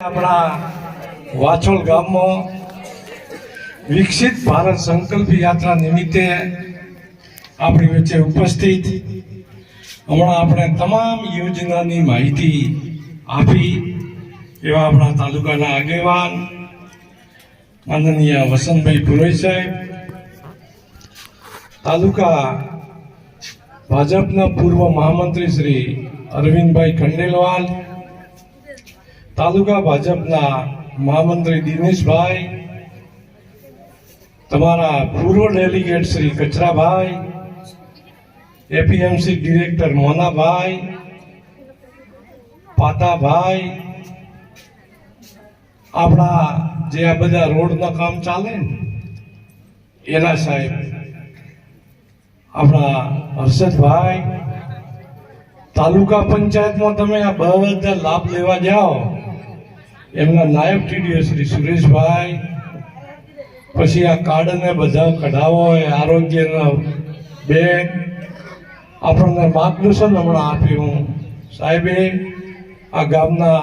આપણા વાછોલ ગામમાં વિકસિત ભારત સંકલ્પ યાત્રા નિમિત્તે આપણી વચ્ચે ઉપસ્થિત હમણાં આપણે તમામ યોજનાની માહિતી આપી એવા આપણા તાલુકાના આગેવાન માનનીય વસંતભાઈ પુરોહિત સાહેબ, તાલુકા ભાજપના પૂર્વ મહામંત્રી શ્રી અરવિંદભાઈ ખંડેલવાલ તાલુકા ભાજપના મહામંત્રી દિનેશભાઈ, તમારા પૂર્વ delegate Shri Kachrabhai, APMC director Monabhai, Patabhai, આપણા જે આ બધા રોડના કામ ચાલે એના સાહેબ, આપણા હર્ષદભાઈ, તાલુકા પંચાયતમાં તમે આ બધા લાભ લેવા જાઓ. એમના નાયબ ટીડીઓ શ્રી સુરેશભાઈ પછી આ કાર્ડને બધા કઢાવો એ આરોગ્યના બેન આપણને માર્ગદર્શન હમણાં આપ્યું. સાહેબે આ ગામના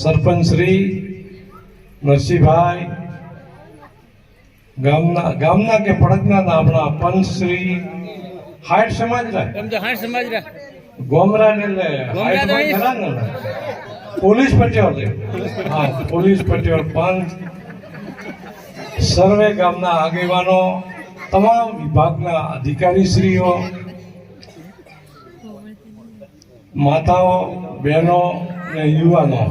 સરપંચ શ્રી નરસિંહભાઈ ગામના ગામના કે પડકના આપણા પંચશ્રી હાઈટ સમાજ ગોમરા ને લે ને લે. પોલીસ પટેલ હા, પોલીસ પટેલ પંચ સર્વે ગામના આગેવાનો, તમામ વિભાગના અધિકારીશ્રીઓ, માતાઓ, બહેનો અને યુવાનો.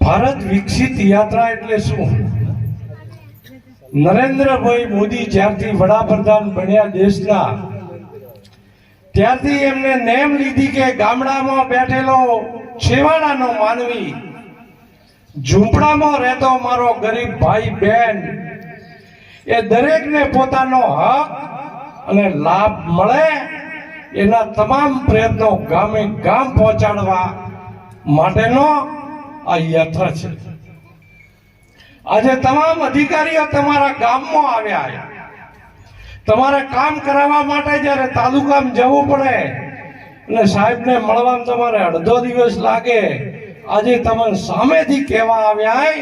ભારત વિકસિત યાત્રા એટલે શું? નરેન્દ્રભાઈ મોદી જ્યારથી વડાપ્રધાન બન્યા દેશના ત્યારથી એમને નેમ લીધી કે ગામડામાં બેઠેલો છેવાડાનો માનવી, ઝૂંપડામાં રહેતો મારો ગરીબ ભાઈ બહેન એ દરેકને પોતાનો હક અને લાભ મળે એના તમામ પ્રયત્નો ગામે ગામ પહોંચાડવા માટેનો આ યાત્રા છે. આજે તમામ અધિકારીઓ તમારા ગામમાં આવ્યા તમારે કામ કરાવવા માટે જ્યારે તાલુકામાં જવું પડે, અને સાહેબને મળવામાં તમારે અડધો દિવસ લાગે, આજે તમે સામેથી કહેવા આવ્યા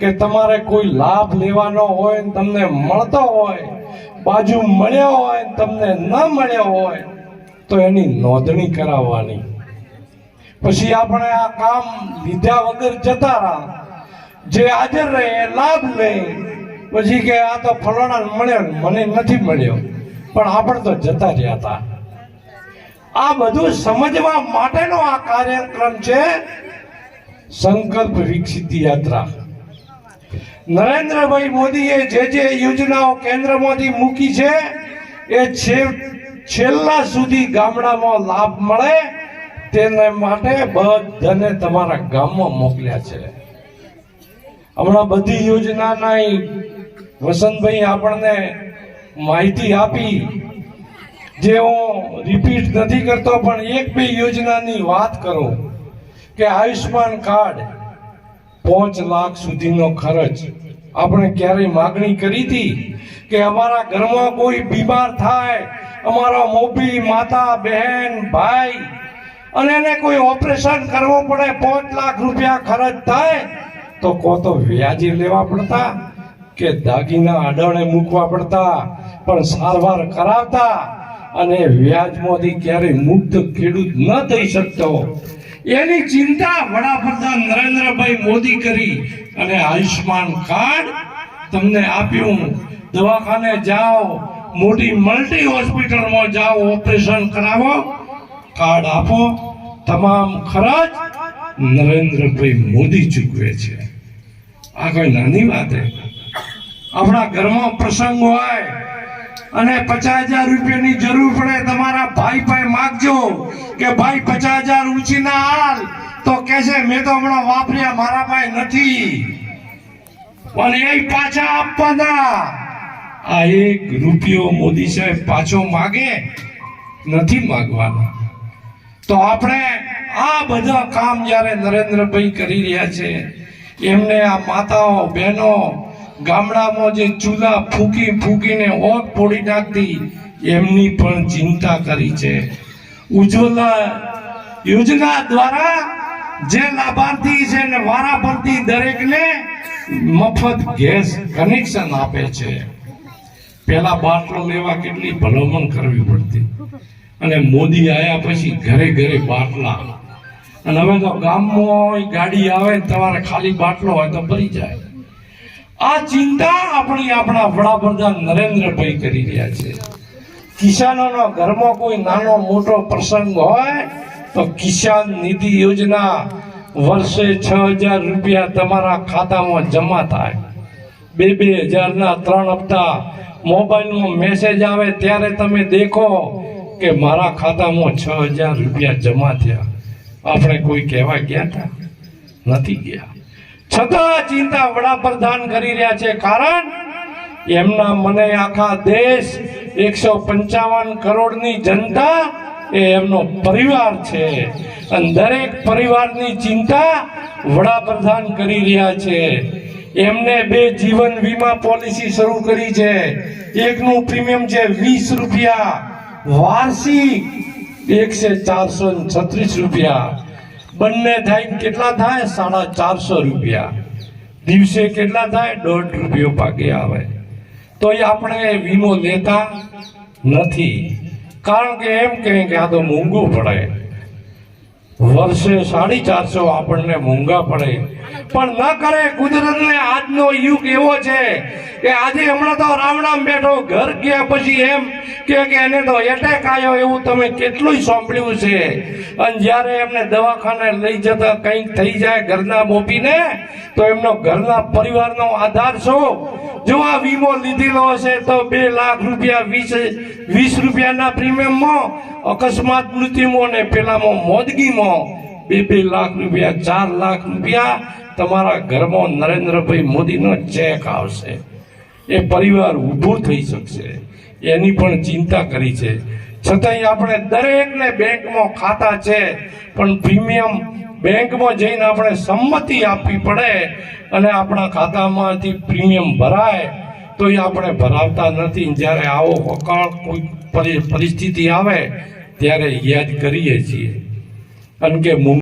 કે તમારે કોઈ લાભ લેવાનો હોય તમને મળતો હોય, બાજુ મળ્યો હોય તમને ન મળ્યો હોય, તો એની નોંધણી કરાવવાની. પછી આપણે આ કામ લીધા વગર જતા રહ્યા. જે હાજર રહે એ લાભ લે. પછી કે આ તો ફલાણા મળ્યો મને નથી મળ્યો. પણ આપણે તો જતા રહ્યા હતા. આ બધું સમજવા માટેનો આ કાર્યક્રમ છે સંકલ્પ વિકસિત યાત્રા. નરેન્દ્રભાઈ મોદીએ જે જે યોજનાઓ કેન્દ્રમાંથી મૂકી છે, એ છેલ્લા સુધી ગામડામાં લાભ મળે તેને માટે બધાને તમારા ગામમાં મોકલ્યા છે. હમણાં બધી યોજનાના ઈ વસંતભાઈ આપણને માહિતી આપી, જે હું રિપીટ નથી કરતો, પણ એક બે યોજનાની વાત કરું કે આયુષ્માન કાર્ડ પાંચ લાખ સુધીનો ખર્ચ આપણે ક્યારેય માગણી કરી હતી કે અમારા ઘરમાં કોઈ બીમાર થાય, અમારા મોભી, માતા, બહેન, ભાઈ, અને એને કોઈ ઓપરેશન કરવું પડે, પાંચ લાખ રૂપિયા ખર્ચ થાય, તો કો તો વ્યાજી લેવા પડતા? કે દાગીના અડાણે મૂકવા પડતા, પણ સારવાર કરાવતા અને વ્યાજમાંથી ક્યારે મુક્ત ખેડૂત ન થઈ શકતો. એની ચિંતા વડાપ્રધાન નરેન્દ્રભાઈ મોદી કરી અને આયુષ્માન કાર્ડ તમને આપ્યું. દવાખાને જાઓ, મોટી મલ્ટી હોસ્પિટલમાં જાઓ, ઓપરેશન કરાવો, કાર્ડ આપો. તમામ ખર્ચ નરેન્દ્રભાઈ મોદી ચૂકવે છે. આ કોઈ નાની વાત હે આપણા ઘરમાં પ્રસંગ હોય અને પચાસ હજાર રૂપિયાની જરૂર પડે, તમારા ભાઈ પાસે માગજો કે ભાઈ પચાસ હજાર ઊંચી ના હાલ, તો કે છે મેં તો હમણાં વાપર્યા, મારા પાસે નથી. પણ એ પાછા આપવાના. આ એક રૂપિયો મોદી સાહેબ પાછો માગે, નથી માગવાના. તો આપણે આ બધા કામ જ્યારે નરેન્દ્રભાઈ કરી રહ્યા છે, એમને આ માતાઓ, બહેનો ગામડામાં જે ચૂલા ફૂંકી ફૂંકીને ઓગ પોડી નાખતી, એમની પણ ચિંતા કરી છે. ઉજ્જવલા યોજના દ્વારા જે લાભાર્થી છે ને વારાફરતી દરેકને મફત ગેસ કનેક્શન આપે છે. પેલા બાટલો લેવા કેટલી ભલામણ કરવી પડતી. અને મોદી આવ્યા પછી ઘરે ઘરે બાટલા. અને હવે તો ગામમાં ગાડી આવે તમારે ખાલી બાટલો હોય તો ભરી જાય. આ ચિંતા આપણી આપણા વડાપ્રધાન નરેન્દ્રભાઈ કરી રહ્યા છે. કિસાનોનો ઘરમાં કોઈ નાનો મોટો પ્રસંગ હોય તો કિસાન નિધિ યોજના વર્ષે છ હજાર રૂપિયા તમારા ખાતામાં જમા થાય. બે બે હજારના ત્રણ હપ્તા મોબાઈલમાં મેસેજ આવે ત્યારે તમે દેખો કે મારા ખાતામાં છ હજાર રૂપિયા જમા થયા. આપણે કોઈ કહેવા ગયા હતા નથી ગયા. છતાં ચિંતા વડાપ્રધાન કરી રહ્યા છે. કારણ એમના મને આખા દેશ એકસો પંચાવન કરોડની જનતા એ એમનો પરિવાર છે. અને દરેક પરિવારની ચિંતા વડાપ્રધાન કરી રહ્યા છે. એમને બે જીવન વીમા પોલિસી શરૂ કરી છે. એકનું પ્રીમિયમ છે વીસ રૂપિયા, વાર્ષિક એકસો ચારસો છત્રીસ રૂપિયા. બંને થાય કેટલા થાય? સાડા ચારસો રૂપિયા. દિવસે કેટલા થાય? દોઢ રૂપિયો પાકે આવે. તો એ આપણે વીમો લેતા નથી. કારણ કે એમ કહે કે આ તો મોંઘું પડે. વર્ષે સાડી ચારસો આપણને મોંઘા પડે. પણ ન કરે કુદરતને આજનો યુગ એવો છે કે આજે હમણાં તો રામણામ બેઠો, ઘર ગયા પછી એમ કે એને તો એટેક આવ્યો એવું તમે કેટલું સાંભળ્યું છે. અને જ્યારે એમને દવાખાને લઈ જતા કંઈક થઈ જાય ઘરના મોપીને, તો એમનો ઘરના પરિવારનો આધાર શું? જો આ વીમો લીધેલો હશે તો બે લાખ રૂપિયા વીસ વીસ રૂપિયાના પ્રીમિયમમાં અકસ્માત મૃત્યુમાં ને પેલામાં મોદગીમાં બે બે લાખ રૂપિયા, ચાર લાખ રૂપિયા તમારા ઘરમાં નરેન્દ્રભાઈ મોદીનો ચેક આવશે. એ પરિવાર ઊભું થઈ શકશે. એની પણ ચિંતા કરી છે. છતાંય આપણે દરેકને બેંકમાં ખાતા છે, પણ પ્રીમિયમ બેંકમાં જઈને આપણે સંમતિ આપવી પડે અને આપણા ખાતામાંથી પ્રીમિયમ ભરાય તો એ આપણે ભરાવતા નથી. જ્યારે આવો અકાળ કોઈ પરી- પરિસ્થિતિ આવે, ત્યારે યાદ કરીએ છીએ. કારણ કે